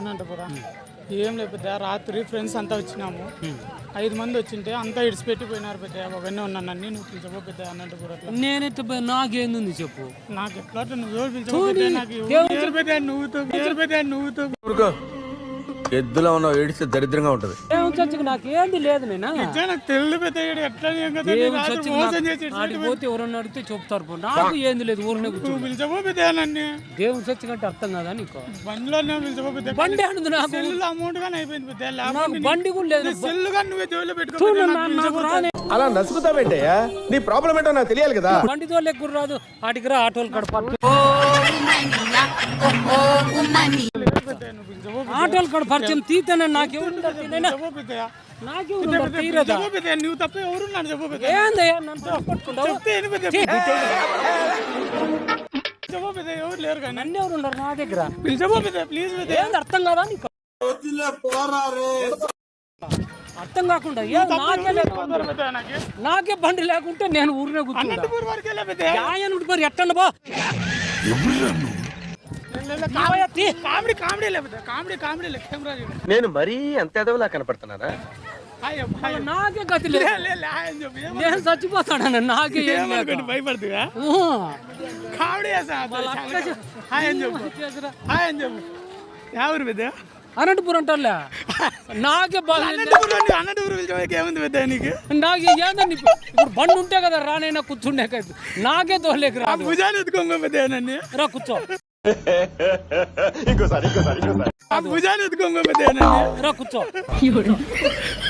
అనంతపురం. ఏం లేదు పెద్ద రాత్రి ఫ్రెండ్స్ అంతా వచ్చినాము. ఐదు మంది వచ్చింటే అంతా ఇడిచిపెట్టిపోయినారు పెద్ద. ఒకనే ఉన్నాను అన్ని నువ్వు పిలిచబో పెద్ద అనంతపురం నేనెత్త నాకేందుంది చెప్పు. నాకు ఎట్లా నువ్వు పిలిచబో నాకు నువ్వుతో నువ్వుతో. ఎద్దులో ఉన్న ఏడిస్తే దరిద్రంగా ఉంటది. దేవుని చచ్చికి నాకేంది లేదు నేను? ఆడికి పోతే ఎవరన్నా అడిగితే చెప్తారు పో. నాకు ఏంది లేదు ఊరినే కూర్చో. నువ్వు పిలిచబో పెద్ద నన్ను? దేవుని చచ్చి కంటే అర్థం కదా నీకు? బండి నాకు? అమౌంట్ గానీ అయిపోయింది నాకు బండి కూడా లేదు. సెల్లు కానీ నువ్వే పెట్టుకో నా- అలా నసుకుతావేంటయ్యా ప్రాబ్లం ఏంటో నాకు తెలియాలి కదా. బండి తోలే రాదు ఆటికి రా ఆటోలు కడప. ఆటోలు కడ పరిచయం తీతేనే నాకెవరు నేనా చెప్పు పెద్ద నాకెవరు తీరదా చెప్పు పెద్ద నువ్వు తప్ప ఎవరు లేరు కానీ. నన్ను ఎవరు ఉన్నారు నా దగ్గర. ప్లీజ్ ఏంది అర్థం కాదా నీకు? అర్థం కాకుండా ఏ నాకే నాకు. నాకే బండి లేకుంటే నేను ఊరినే పెద్ద ఆయన మరి ఎట్టండి బా కామెడీ కామెడీ లే పెద్ద కామెడీ కామెడీ లే కెమెరా నేను మరీ అంత ఎదవలా కనపడుతున్నారా. నాకే గతి లేదు. నేను చచ్చిపోతాను నాకే భయపడుతుగా ఊహు. కామెడీ చేస్తా హాయ్ అని చెప్పు. హాయ్ అని చెప్పు. ఎవరు పెద్ద? అనంతపురం అంటారులే. నాకే అనంతపూర్ ఏముంది పెద్ద నీకు? నాకు ఏందని ఇప్పుడు బండి ఉంటే కదా రానైనా కూర్చుండే కదా. నాకే తోలేక ఆ రాదు భుజాన్ని ఎత్తుకోంగ పెద్ద రా కూర్చో. ఆ భుజాన్ని ఎత్తుకోంగ పెద్ద నన్ను రా కూర్చో.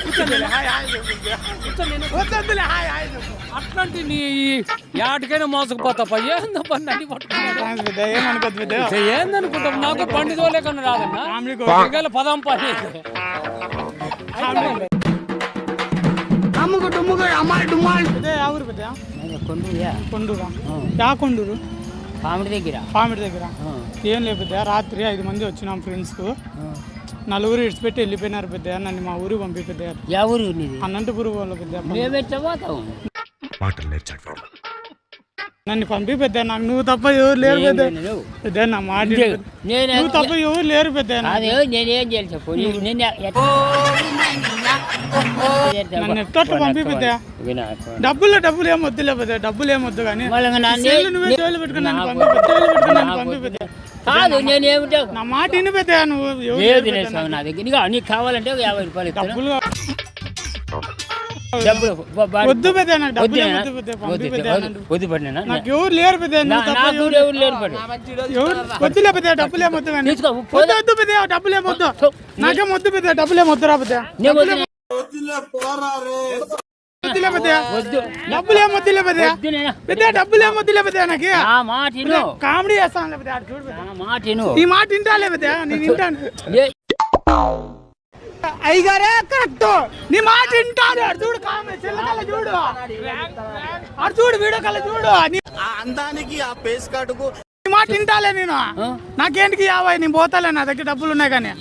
కూర్చోలే, హాయ్ హాయ్ చెప్పు. పెద్ద. కూర్చో నేను వద్దొద్దులే, హాయ్ హాయ్ చెప్పు. అట్లాంటి నీ యాటికైనా మోసకపోతాపా ఏందో బండి అన్ని పట్టుకున్నాడు? థాంక్స్ పెద్ద ఏమనుకోద్దు పెద్ద. ఇది ఏందనుకుంటాం నాకు బండి తోలేకన్నా రాదన్నా? కామెడీ ఒకవేళ పదాం పని పెద్ద ఎవరు పెద్ద కొండూరా? యా కొండూరు. కామెడీ దగ్గర? పామిడి దగ్గర. ఏం లేదు పెద్ద రాత్రి ఐదు మంది వచ్చినాం ఫ్రెండ్స్ నలుగురు ఇడిచిపెట్టి వెళ్ళిపోయినారు పెద్ద నన్ను మా ఊరికి పంపి పెద్ద అనంతపురం వాళ్ళు పెద్ద మేమెట్లా పోతావు నన్ను పంపి పెద్ద నాకు నువ్వు తప్ప ఎవరు లేరు పెద్ద. పెద్ద నా మాట నువ్వు తప్ప ఎవరు లేరు పెద్ద నేనేం చేయాలి నిన్న ఎట్- నన్ను ఎట్లా పంపి పెద్ద. డబ్బులు డబ్బులు ఏం వద్దులే పెద్ద డబ్బులు ఏం వద్దు కానీ నువ్వే జోలు పెట్టుకుని నన్ను పంపి పెద్ద జోలు పెట్టుకుని నన్ను పంపి పెద్ద. కాదు నేనేమిటో నా మాట విను పెద్ద నువ్వు లేదు నా దగ్గర నీకు కావాలంటే యాభై రూపాయలు డబ్బులు డబ్బులు వద్దు పెద్ద నాకు వద్దు డబ్బులు నేనా? వద్దు వద్దు పెద్ద పడినా నాకు ఎవరు లేరు పెద్ద నువ్వు తప్ప నాకు ఎవరు ఎవరు లేరు పడు ఎవరు? వద్దులే పెద్ద డబ్బులు వద్దు వద్దు పెద్ద నాకేం వద్దు పెద్ద పెద్ద. వద్దులే పెద్ద. డబ్బులు వద్దులే పెద్ద. డబ్బులు వద్దులే పెద్ద నాకు. మాట కామెడీ చేస్తాను పెద్ద చూడు మాట ఈ మాట వింటాలే పెద్ద నేను వింటాను. అయ్యగారే కరెక్ట్. నీ మాట వింటాను ఆడు చూడు చూడు. ఆడు చూడు వీడియో కల్ల చూడు. అందానికి ఆ పేస్ కార్డుకు నీ మాట వింటాలే నేను. నాకేంటికి యాభై నేను పోతాలే నా దగ్గర డబ్బులు ఉన్నాయి కానీ.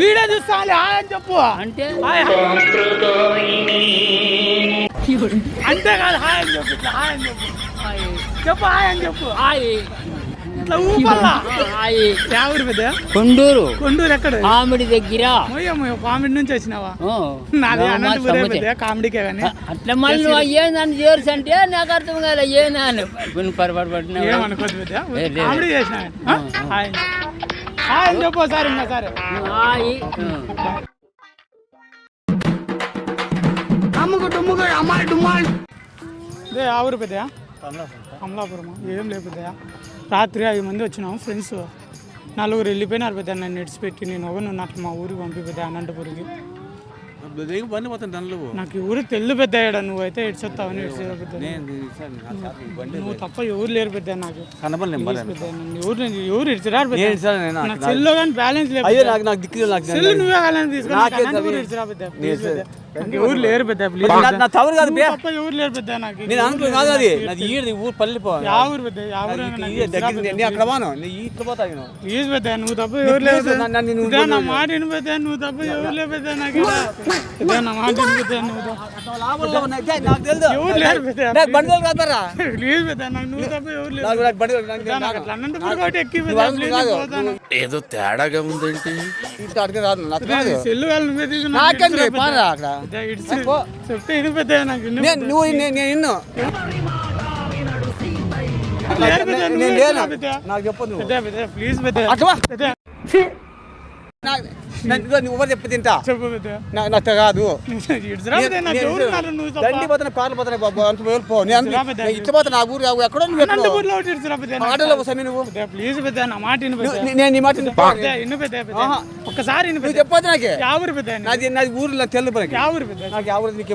వీడియో చూస్తాలే హాయ్ అని చెప్పు. అంటే? హాయ్ అంతే కాదు హాయ్ అని చెప్పు హాయ్ అని చెప్పు. చెప్పు హాయ్ అని చెప్పు. ఆయి ఇట్లా ఊపల్లా ఆయి ఎవరు పెద్ద కొండూరు కొండూరు ఎక్కడ ఆమిడి దగ్గర మొయ్య మొయ్య కామెడీ నుంచి వచ్చినావా ఓ. నాది మా అనంతపురే సమ్మతి. పెద్ద కామెడీకే కానీ అట్లా మళ్ళీ నువ్వు ఏందని చేర్స్ అంటే నాకు అర్థం కాలే ఏనాను కొన్ని పొరపాటు పడినా ఏమనుకోదు పెద్ద ఏ, లేదు. కామెడీ చేసిన హాయ్ హాయ్ అని చెప్పు సార్ ఇంకా సరే ఆయి అదే ఆ ఊరు పెద్దయా అమలాపురం ఏం లేదు రాత్రి ఐదు మంది వచ్చినాము ఫ్రెండ్స్. నలుగురు వెళ్ళిపోయినారు పెద్ద నన్ను నడిచిపెట్టి నేను ఒకరు మా ఊరికి పంపి పెద్ద అనంతపురికి. బండి పోతాను దానిలో నాకు ఊరు తెల్లు పెద్ద నువ్వైతే? ఇడ్చొస్తావని ఇడ్చేదా పెద్ద నువ్వు తప్ప ఎవరు లేరు పెద్ద నాకు. కనపడలే ఎవరు నేను ఎవరు ఇడ్చరారు పెద్ద? నేను ఇడ్చరా నేను? నా సెల్లో కానీ బ్యాలెన్స్ లేదు అయ్యో. నాకు నాకు దిక్కు నాకు సెల్ నువ్వే తీసుకుని నాకు నాకే నాకు ఎవరు లేరు పెద్ద ప్లీజ్ నా- పెద్ద. నా తవరు కాదు బే. నువ్వు తప్ప ఎవరు లేరు పెద్ద నాకు. నేను అనుకో కాదు అది. నాది ఊరు పల్లి పోవాలి యా ఊరు పెద్ద యా ఊరు అని నాకు ఇడ్చరా దగ్గర పెద్ద. నేను అక్కడ పోను. నేను ఈ ఇట్లా పోతా నేను. ప్లీజ్ పెద్ద నువ్వు తప్ప ఎవరు లేరు నువ్వు నా మాట విను పెద్ద నువ్వు తప్ప ఎవరు లేరు పెద్ద నాకు ఇలా. పెద్ద నా మాట విను పెద్ద నువ్వు దా. లాభంలో ఉన్నాయి. ఛే, నాకు తెలుసు. ఎవరు లేరు పెద్ద నాకు బండి తోలు కాదురా. ప్లీజ్ పెద్ద నాకు నువ్వు తప్ప ఎవరు లేరు. నాకు నాకు బండి తోలు నాకు- పెద్ద, నాకు నాకు- అట్లా అనంతపురం కాబట్టి ఎక్కి పెద్ద నువ్వు ప్లీజ్ కాదు. పోతాను. ఏదో తేడాగా ఉందేంటి? నువ్వే నాకు. పారా అక్కడ. చెప్తే ఇది పెద్ద నువ్వు నేను ఇన్ను. చెప్పదు ప్లీజ్ నువ్వు ఎవరు చెప్పి తింటా? చెప్పు నా- నాకు కాదు. దండి పోతున్నా కార్లు పోతున్నాయి బాబు అంత వేలు పో పెద్ద. ఇచ్చిపోతా నా ఊరు ఆ- ఎక్కడో నువ్వు. ఆటోలో వస్తాను నువ్వు. ప్లీజ్ పెద్ద నా మాట నేను నీ మాట. ఒక్కసారి నువ్వు పెద్ద. చెప్పొద్దు నాకే. యావరు పెద్ద నాది నాది ఊర్లో తెల్ల పనికి యావరు పెద్ద. నాకు ఎవరు నీకు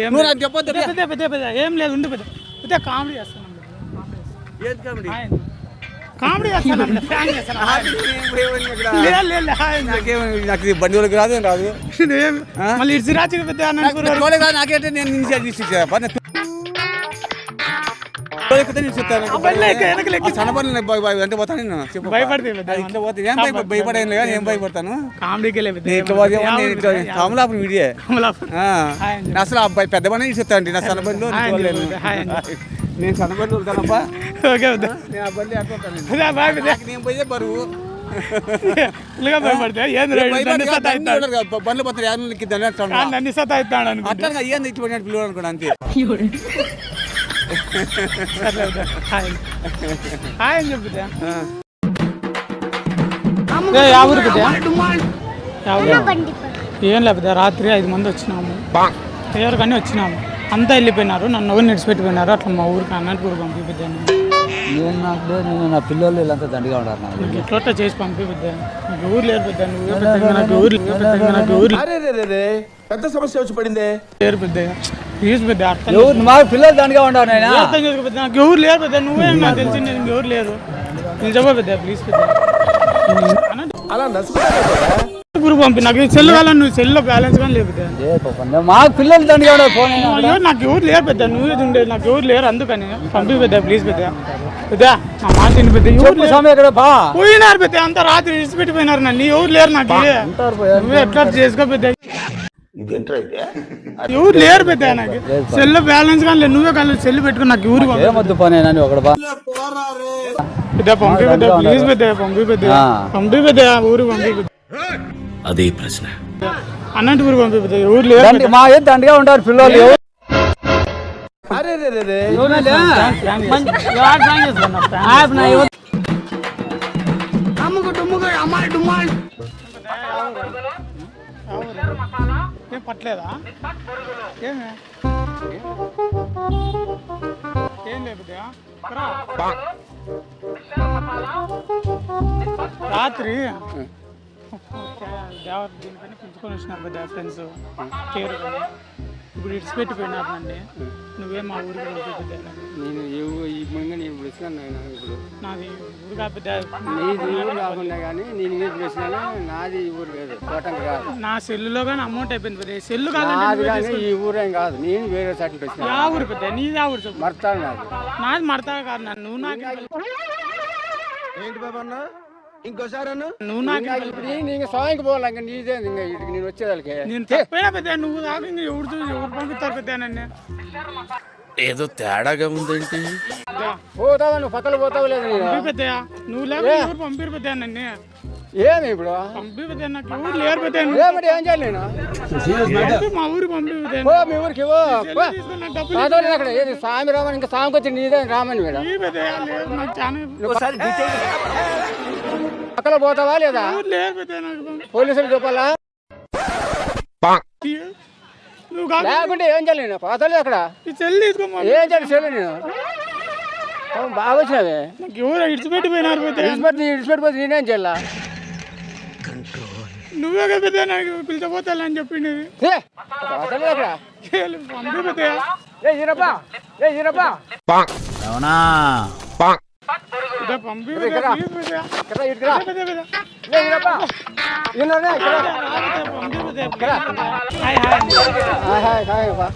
ఏం నువ్వు. నాకు చెప్పొద్దు పెద్ద పెద్ద ఏం లేదు ఉండు పెద్ద. పెద్ద కామెడీ చేస్తున్నాం. పెద్ద. ఏది కామెడీ? కామెడీ నాకు బండి వాళ్ళకి రాదు రాదు. మళ్ళీ ఇడిచి రాచి పెద్ద నాకేంటే నేను ఇనిషియేట్ తీసుకొచ్చా భయపడతాను? అండి. నేను అసలు పెద్ద పని అండి నా సన్న బండిలో హాయ్ నేను అండి, చూడలేను. హాయ్ అండి. నేను సన్న బండి వెళ్తానప్పా ఓకే. నేను ఆ? బండి పోయే బరువు ఫుల్గా భయపడితే సతాయిస్తాడు బండ్లు నన్ను సతాయిస్తాడు అనుకుంటా. అట్లా పడినట్టు అనుకోండి అంతే. హాయ్. హాయ్ అని? ఏం లేకపోతే రాత్రి ఐదు మంది వచ్చినాము. ఎవరికన్నీ వచ్చినాము. అంతా వెళ్ళిపోయినారు నన్ను ఎవరు నిడిచిపెట్టిపోయినారు అట్లా మా ఊరికి అన్నట్టు పంపిద్దాను నేను నాకు నేను నా పిల్లలు వీళ్ళంతా దండిగా ఉన్నారు నాకు ఎట్లా చేసి పంపిద్దా నీకు ఊరు లేరు పెద్ద నాకు ఊరు నాకు పెద్ద సమస్య వచ్చి పడిందే? లేరు పెద్ద. ప్లీజ్ పెద్ద అర్థం ఎవరు మా పిల్లలు దండిగా ఉన్నారు నాయనా? చేసుకో. అర్థం చేసుకో నాకు ఎవరు లేరు పెద్ద నువ్వే నాకు తెలిసి నేను ఎవరు లేరు నేను చెప్పా పెద్ద ప్లీజ్ పెద్ద. అలా నసుకుంటా గురు పంపి నాకు సెల్ కావాలని నువ్వు సెల్లో బ్యాలెన్స్ కానీ పాపం, మాకు పిల్లలు దండిగా ఉన్నారు ఫోన్. అయ్యో నాకు ఎవరు లేరు పెద్ద నువ్వే ఉండేది నాకు ఎవరు లేరు అందుకని. పంపి పెద్ద ప్లీజ్ పెద్ద. పెద్ద నా మాట విను పెద్ద ఎవరు ఇక్కడ బా. పోయినారు పెద్ద అంతా రాత్రి విడిచిపెట్టిపోయినారు నన్ను. ఎవరు లేరు నాకు. నువ్వే ఎట్లా చేసుకో పెద్ద. ఎవరు లేరు పెద్ద నాకు. సెల్ బ్యాలెన్స్ కానీ లేదు నువ్వే కానీ సెల్ పెట్టుకుని నాకు ఎవరు. ఏమొద్దు పని బా. పెద్ద పంపి పెద్ద ప్లీజ్ పెద్ద పంపి పెద్ద. పంపి పెద్ద ఊరు పంపి పెద్ద. అదే ప్రశ్న. అనంతపురం దండి మా ఏం దండిగా ఉంటారు పిల్లలు రే ఏం పట్టలేదా? ఏమే? ఏం లేదు. రాత్రి దేవత పిలుచుకొని వచ్చినారు పెద్ద ఫ్రెండ్స్ కేర్ ఇప్పుడు ఇడిచిపెట్టిపోయినారు నన్ను నువ్వే మా ఊరికి నేను ఏ ఈ నేను ఇప్పుడు వచ్చినాను నాయన ఇప్పుడు. నాది ఊరు కాకపోతే నీది ఊరు కాకుండా కానీ నేను ఇప్పుడు వచ్చినాను నాది ఈ ఊరు కాదు కోటంకి కాదు. నా సెల్లులో కానీ అమౌంట్ అయిపోయింది పెద్ద సెల్లు కాదండి కానీ ఈ ఊరేం కాదు. నేను వేరే చోట వచ్చిన యా ఊరు పెద్ద నీది ఆ ఊరు చెప్పు. మర్తాడు నాది నాది మడతా కాదు నన్ను నువ్వు నాకు ఏంటి బాబా అన్న? ఇంకోసారి నువ్వు నాకు నీకు స్వామికి పోవాలి ఇంకా నీదే ఇంకా ఇటుకి నేను వచ్చేదానికి. నేను తప్పైనా పెద్ద నువ్వు దాకా ఇంకా ఎవరు చూ- ఎవరు పంపిస్తారు పెద్ద నన్ను? ఏదో తేడాగా ఉందేంటి పోతావా నువ్వు? పక్కన పోతావు లేదు పెద్ద నువ్వు లేక ఎవరు పంపిరు పెద్ద నన్ను? ఏమి ఇప్పుడు? పంపి పెద్ద నాకు ఎవరు లేరు పెద్ద ఏమిటి ఏం చేయాలి నేను? మా ఊరు పంపి మీ ఊరికి అక్కడ ఏది? స్వామి రామని ఇంకా స్వామికి వచ్చి నీదే రామని మేడం. పక్కన పోతావా లేదా. పోలీసులు చెప్పాలా? ఇయ్యి. నువ్వు కాదు. లేకుంటే ఏం చేయాలి నేను? పోతాలే అక్కడ. ఏం చేయాలి చెల్లి నేను? బాగా వచ్చినవే. ఇడిచిపెట్టిపోయినారు ఇడిచిపెట్టి ఇడిచిపెట్టిపోతే నేనేం చేయాలా? నువ్వే కదా నాకు పిలిచపోతాలని చెప్పింది ఏ, పోతాలే అక్కడ. పంపి పెద్ద ఏ ఈరప్పా ఏ ఈరప్పా అవునా పెద్ద పంపి పెద్ద ప్లీజ్ పెద్ద ఇక్కడ ఇటుకురా పెద్ద పెద్ద ఏ ఈరప్పా ఈయననే, ఇక్కడ రాకపోతే పంపి పెద్ద ప్లీజ్ పెద్ద. Hi hi hi hi hi అప్పా.